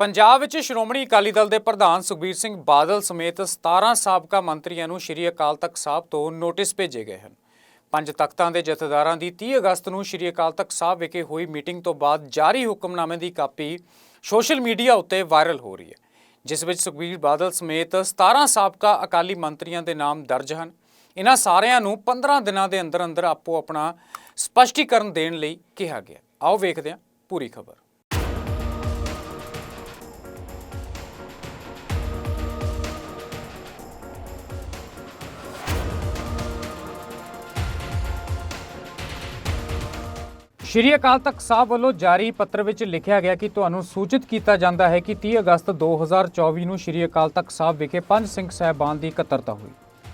ਪੰਜਾਬ ਵਿੱਚ ਸ਼੍ਰੋਮਣੀ ਅਕਾਲੀ ਦਲ ਦੇ ਪ੍ਰਧਾਨ ਸੁਖਬੀਰ ਸਿੰਘ ਬਾਦਲ ਸਮੇਤ 17 ਸਾਬਕਾ ਮੰਤਰੀਆਂ ਨੂੰ ਸ਼੍ਰੀ ਅਕਾਲ ਤਖਤ ਸਾਹਿਬ ਤੋਂ ਨੋਟਿਸ ਭੇਜੇ ਗਏ ਹਨ। ਪੰਜ ਤਖਤਾਂ ਦੇ ਜਥੇਦਾਰਾਂ ਦੀ 30 ਅਗਸਤ ਨੂੰ ਸ਼੍ਰੀ ਅਕਾਲ ਤਖਤ ਸਾਹਿਬ ਵਿਖੇ ਹੋਈ ਮੀਟਿੰਗ ਤੋਂ ਬਾਅਦ ਜਾਰੀ ਹੁਕਮਨਾਮੇ ਦੀ ਕਾਪੀ ਸੋਸ਼ਲ ਮੀਡੀਆ ਉੱਤੇ ਵਾਇਰਲ ਹੋ ਰਹੀ ਹੈ, ਜਿਸ ਵਿੱਚ ਸੁਖਬੀਰ ਬਾਦਲ ਸਮੇਤ 17 ਸਾਬਕਾ ਅਕਾਲੀ ਮੰਤਰੀਆਂ ਦੇ ਨਾਮ ਦਰਜ ਹਨ। ਇਹਨਾਂ ਸਾਰਿਆਂ ਨੂੰ 15 ਦਿਨਾਂ ਦੇ ਅੰਦਰ ਅੰਦਰ ਆਪੋ ਆਪਣਾ ਸਪਸ਼ਟੀਕਰਨ ਦੇਣ ਲਈ ਕਿਹਾ ਗਿਆ। ਆਓ ਵੇਖਦੇ ਹਾਂ ਪੂਰੀ ਖਬਰ। ਸ਼੍ਰੀ ਅਕਾਲ ਤਖਤ ਸਾਹਿਬ ਵੱਲੋਂ ਜਾਰੀ ਪੱਤਰ ਵਿੱਚ ਲਿਖਿਆ ਗਿਆ ਕਿ ਤੁਹਾਨੂੰ ਸੂਚਿਤ ਕੀਤਾ ਜਾਂਦਾ ਹੈ ਕਿ 30 ਅਗਸਤ 2024 ਨੂੰ ਸ਼੍ਰੀ ਅਕਾਲ ਤਖਤ ਸਾਹਿਬ ਵਿਖੇ ਪੰਜ ਸਿੰਘ ਸਾਹਿਬਾਨ ਦੀ ਇਕੱਤਰਤਾ ਹੋਈ,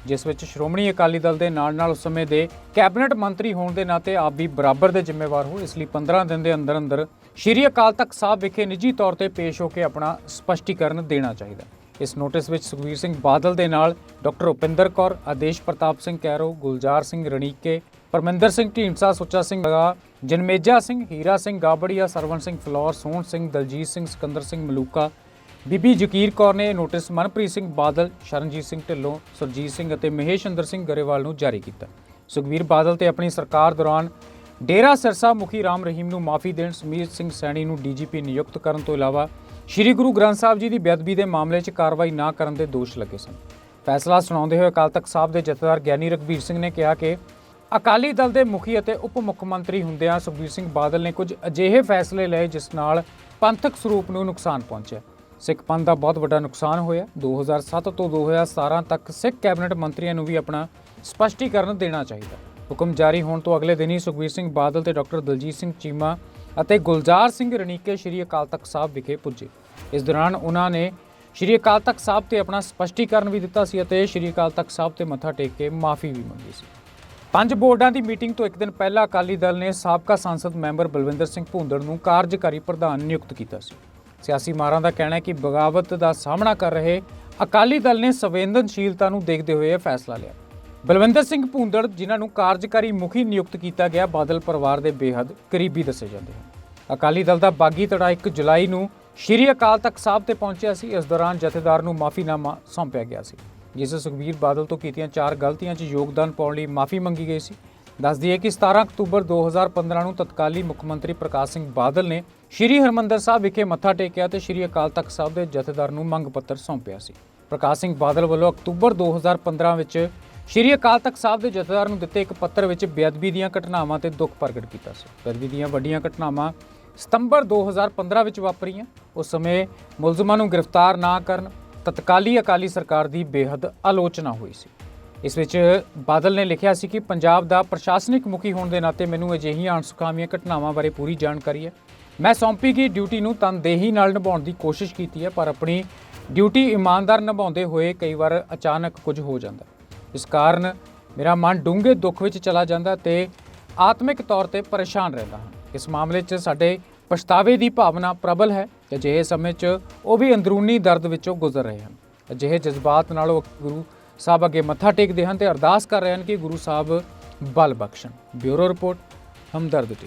ਜਿਸ ਵਿੱਚ ਸ਼੍ਰੋਮਣੀ ਅਕਾਲੀ ਦਲ ਦੇ ਨਾਲ-ਨਾਲ ਉਸ ਸਮੇਂ ਦੇ ਕੈਬਨਿਟ ਮੰਤਰੀ ਹੋਣ ਦੇ ਨਾਤੇ ਆਪ ਵੀ ਬਰਾਬਰ ਦੇ ਜ਼ਿੰਮੇਵਾਰ ਹੋ ਇਸ ਲਈ 15 ਦਿਨ ਦੇ ਅੰਦਰ ਅੰਦਰ ਸ਼੍ਰੀ ਅਕਾਲ ਤਖਤ ਸਾਹਿਬ ਵਿਖੇ ਨਿੱਜੀ ਤੌਰ ਤੇ ਪੇਸ਼ ਹੋ ਕੇ ਆਪਣਾ ਸਪਸ਼ਟੀਕਰਨ ਦੇਣਾ ਚਾਹੀਦਾ। ਇਸ ਨੋਟਿਸ ਵਿੱਚ ਸੁਖਬੀਰ ਸਿੰਘ ਬਾਦਲ ਦੇ ਨਾਲ ਡਾਕਟਰ ਉਪਿੰਦਰ ਕੌਰ, ਆਦੇਸ਼ ਪ੍ਰਤਾਪ ਸਿੰਘ ਕੈਰੋ, ਗੁਲਜ਼ਾਰ ਸਿੰਘ ਰਣੀਕੇ, ਪਰਮਿੰਦਰ ਸਿੰਘ ਢੀਂਡਸਾ, ਸੁੱਚਾ ਸਿੰਘ ਲਗਾ ਜਨਮੇਜਾ ਸਿੰਘ, ਹੀਰਾ ਸਿੰਘ ਗਾਬੜੀਆ, ਸਰਵਣ ਸਿੰਘ ਫਲੌਰ, ਸੋਹਣ ਸਿੰਘ, ਦਲਜੀਤ ਸਿੰਘ, ਸਿਕੰਦਰ ਸਿੰਘ ਮਲੂਕਾ, ਬੀਬੀ ਜਕੀਰ ਕੌਰ ਨੇ ਇਹ ਨੋਟਿਸ ਮਨਪ੍ਰੀਤ ਸਿੰਘ ਬਾਦਲ, ਸ਼ਰਨਜੀਤ ਸਿੰਘ ਢਿੱਲੋਂ, ਸੁਰਜੀਤ ਸਿੰਘ ਅਤੇ ਮਹੇਸ਼ ਮਹੇਸ਼ੰਦਰ ਸਿੰਘ ਗਰੇਵਾਲ ਨੂੰ ਜਾਰੀ ਕੀਤਾ। ਸੁਖਬੀਰ ਬਾਦਲ ਤੇ ਆਪਣੀ ਸਰਕਾਰ ਦੌਰਾਨ ਡੇਰਾ ਸਿਰਸਾ ਮੁਖੀ ਰਾਮ ਰਹੀਮ ਨੂੰ ਮਾਫੀ ਦੇਣ, ਸਮੀਰ ਸਿੰਘ ਸੈਣੀ ਨੂੰ ਡੀਜੀਪੀ ਨਿਯੁਕਤ ਕਰਨ ਤੋਂ ਇਲਾਵਾ ਸ੍ਰੀ ਗੁਰੂ ਗ੍ਰੰਥ ਸਾਹਿਬ ਜੀ ਦੀ ਬੇਅਦਬੀ ਦੇ ਮਾਮਲੇ 'ਚ ਕਾਰਵਾਈ ਨਾ ਕਰਨ ਦੇ ਦੋਸ਼ ਲੱਗੇ ਸਨ। ਫੈਸਲਾ ਸੁਣਾਉਂਦੇ ਹੋਏ ਅਕਾਲ ਤਖਤ ਸਾਹਿਬ ਦੇ ਜਥੇਦਾਰ ਗਿਆਨੀ ਰਘਬੀਰ ਸਿੰਘ ਨੇ ਕਿਹਾ ਕਿ ਅਕਾਲੀ ਦਲ ਦੇ ਮੁਖੀ ਅਤੇ ਉਪ ਮੁੱਖ ਮੰਤਰੀ ਹੁੰਦਿਆਂ ਸੁਖਬੀਰ ਸਿੰਘ ਬਾਦਲ ਨੇ ਕੁਝ ਅਜਿਹੇ ਫੈਸਲੇ ਲਏ ਜਿਸ ਨਾਲ ਪੰਥਕ ਸਰੂਪ ਨੂੰ ਨੁਕਸਾਨ ਪਹੁੰਚਿਆ। ਸਿੱਖ ਪੰਥ ਦਾ ਬਹੁਤ ਵੱਡਾ ਨੁਕਸਾਨ ਹੋਇਆ। 2007 ਤੋਂ 2017 ਤੱਕ ਸਿੱਖ ਕੈਬਨਿਟ ਮੰਤਰੀਆਂ ਨੂੰ ਵੀ ਆਪਣਾ ਸਪਸ਼ਟੀਕਰਨ ਦੇਣਾ ਚਾਹੀਦਾ। ਹੁਕਮ ਜਾਰੀ ਹੋਣ ਤੋਂ ਅਗਲੇ ਦਿਨ ਹੀ ਸੁਖਬੀਰ ਸਿੰਘ ਬਾਦਲ ਤੇ ਡਾਕਟਰ ਦਲਜੀਤ ਸਿੰਘ ਚੀਮਾ ਅਤੇ ਗੁਲਜ਼ਾਰ ਸਿੰਘ ਰਣੀਕੇ ਸ਼੍ਰੀ ਅਕਾਲ ਤਖਤ ਸਾਹਿਬ ਵਿਖੇ ਪੁੱਜੇ। ਇਸ ਦੌਰਾਨ ਉਹਨਾਂ ਨੇ ਸ਼੍ਰੀ ਅਕਾਲ ਤਖਤ ਸਾਹਿਬ ਤੇ ਆਪਣਾ ਸਪਸ਼ਟੀਕਰਨ ਵੀ ਦਿੱਤਾ ਸੀ ਅਤੇ ਸ਼੍ਰੀ ਅਕਾਲ ਤਖਤ ਸਾਹਿਬ ਤੇ ਮੱਥਾ ਟੇਕ ਕੇ ਮਾਫੀ ਵੀ ਮੰਗੀ ਸੀ। ਪੰਜ ਬੋਰਡਾਂ ਦੀ ਮੀਟਿੰਗ ਤੋਂ ਇੱਕ ਦਿਨ ਪਹਿਲਾਂ ਅਕਾਲੀ ਦਲ ਨੇ ਸਾਬਕਾ ਸੰਸਦ ਮੈਂਬਰ ਬਲਵਿੰਦਰ ਸਿੰਘ ਭੂੰਦੜ ਨੂੰ ਕਾਰਜਕਾਰੀ ਪ੍ਰਧਾਨ ਨਿਯੁਕਤ ਕੀਤਾ ਸੀ। ਸਿਆਸੀ ਮਾਰਾਂ ਦਾ ਕਹਿਣਾ ਹੈ ਕਿ ਬਗਾਵਤ ਦਾ ਸਾਹਮਣਾ ਕਰ ਰਹੇ ਅਕਾਲੀ ਦਲ ਨੇ ਸੰਵੇਦਨਸ਼ੀਲਤਾ ਨੂੰ ਦੇਖਦੇ ਹੋਏ ਇਹ ਫੈਸਲਾ ਲਿਆ। ਬਲਵਿੰਦਰ ਸਿੰਘ ਭੂੰਦੜ, ਜਿਨ੍ਹਾਂ ਨੂੰ ਕਾਰਜਕਾਰੀ ਮੁਖੀ ਨਿਯੁਕਤ ਕੀਤਾ ਗਿਆ, ਬਾਦਲ ਪਰਿਵਾਰ ਦੇ ਬੇਹੱਦ ਕਰੀਬੀ ਦੱਸੇ ਜਾਂਦੇ ਹਨ। ਅਕਾਲੀ ਦਲ ਦਾ ਬਾਗੀ ਧੜਾ 1 ਜੁਲਾਈ ਨੂੰ ਸ਼੍ਰੀ ਅਕਾਲ ਤਖਤ ਸਾਹਿਬ ਤੇ ਪਹੁੰਚਿਆ ਸੀ। ਇਸ ਦੌਰਾਨ ਜਥੇਦਾਰ ਨੂੰ ਮਾਫੀਨਾਮਾ ਸੌਂਪਿਆ ਗਿਆ ਸੀ। ਜਿਸ ਸੁਖਬੀਰ ਬਾਦਲ ਤੋਂ ਕੀਤੀਆਂ ਚਾਰ ਗਲਤੀਆਂ 'ਚ ਯੋਗਦਾਨ ਪਾਉਣ ਲਈ ਮਾਫੀ ਮੰਗੀ ਗਈ ਸੀ। ਦੱਸਦੀ ਹੈ ਕਿ 17 ਅਕਤੂਬਰ 2015 ਨੂੰ ਤਤਕਾਲੀ ਮੁੱਖ ਮੰਤਰੀ ਪ੍ਰਕਾਸ਼ ਸਿੰਘ ਬਾਦਲ ਨੇ ਸ਼੍ਰੀ ਹਰਮੰਦਰ ਸਾਹਿਬ ਵਿਖੇ ਮੱਥਾ ਟੇਕਿਆ ਤੇ ਸ਼੍ਰੀ ਅਕਾਲ ਤਖਤ ਸਾਹਿਬ ਦੇ ਜਥੇਦਾਰ ਨੂੰ ਮੰਗ ਪੱਤਰ ਸੌਂਪਿਆ ਸੀ। ਪ੍ਰਕਾਸ਼ ਸਿੰਘ ਬਾਦਲ ਵੱਲੋਂ ਅਕਤੂਬਰ 2015 ਵਿੱਚ ਸ਼੍ਰੀ ਅਕਾਲ ਤਖਤ ਸਾਹਿਬ ਦੇ ਜਥੇਦਾਰ ਨੂੰ ਦਿੱਤੇ ਇੱਕ ਪੱਤਰ ਵਿੱਚ ਬੇਅਦਬੀ ਦੀਆਂ ਘਟਨਾਵਾਂ ਤੇ ਦੁੱਖ ਪ੍ਰਗਟ ਕੀਤਾ ਸੀ। ਬੇਅਦਬੀ ਦੀਆਂ ਵੱਡੀਆਂ ਘਟਨਾਵਾਂ ਸਤੰਬਰ 2015 ਵਿੱਚ ਵਾਪਰੀਆਂ। ਉਸ ਸਮੇਂ ਮੁਲਜ਼ਮਾਂ ਨੂੰ ਗ੍ਰਿਫਤਾਰ ਨਾ ਕਰਨ ਤਤਕਾਲੀ ਅਕਾਲੀ ਸਰਕਾਰ ਦੀ ਬੇਹੱਦ ਆਲੋਚਨਾ ਹੋਈ ਸੀ। ਇਸ ਵਿੱਚ ਬਾਦਲ ਨੇ ਲਿਖਿਆ ਸੀ ਕਿ ਪੰਜਾਬ ਦਾ ਪ੍ਰਸ਼ਾਸਨਿਕ ਮੁਖੀ ਹੋਣ ਦੇ ਨਾਤੇ ਮੈਨੂੰ ਅਜਿਹੀਆਂ ਅਣਸੁਖਾਵੀਆਂ ਘਟਨਾਵਾਂ ਬਾਰੇ ਪੂਰੀ ਜਾਣਕਾਰੀ ਹੈ। ਮੈਂ ਸੌਂਪੀ ਗਈ ਡਿਊਟੀ ਨੂੰ ਤਨਦੇਹੀ ਨਾਲ ਨਿਭਾਉਣ ਦੀ ਕੋਸ਼ਿਸ਼ ਕੀਤੀ ਹੈ, ਪਰ ਆਪਣੀ ਡਿਊਟੀ ਇਮਾਨਦਾਰ ਨਿਭਾਉਂਦੇ ਹੋਏ ਕਈ ਵਾਰ ਅਚਾਨਕ ਕੁਝ ਹੋ ਜਾਂਦਾ ਇਸ ਕਾਰਨ ਮੇਰਾ ਮਨ ਡੂੰਘੇ ਦੁੱਖ ਵਿੱਚ ਚਲਾ ਜਾਂਦਾ ਤੇ ਆਤਮਿਕ ਤੌਰ ਤੇ ਪਰੇਸ਼ਾਨ ਰਹਿੰਦਾ ਹਾਂ। ਇਸ ਮਾਮਲੇ 'ਚ ਸਾਡੇ ਪਛਤਾਵੇ ਦੀ ਭਾਵਨਾ ਪ੍ਰਬਲ ਹੈ। ਤੇ ਅਜਿਹੇ ਸਮੇਂ 'ਚ ਉਹ ਵੀ ਅੰਦਰੂਨੀ ਦਰਦ ਵਿੱਚੋਂ ਗੁਜ਼ਰ ਰਹੇ ਹਨ। ਅਜਿਹੇ ਜਜ਼ਬਾਤ ਨਾਲ ਉਹ ਗੁਰੂ ਸਾਹਿਬ ਅੱਗੇ ਮੱਥਾ ਟੇਕਦੇ ਹਨ ਤੇ ਅਰਦਾਸ ਕਰ ਰਹੇ ਹਨ ਕਿ ਗੁਰੂ ਸਾਹਿਬ ਬਲ ਬਖਸ਼ਣ। Bureau report, Hamdard T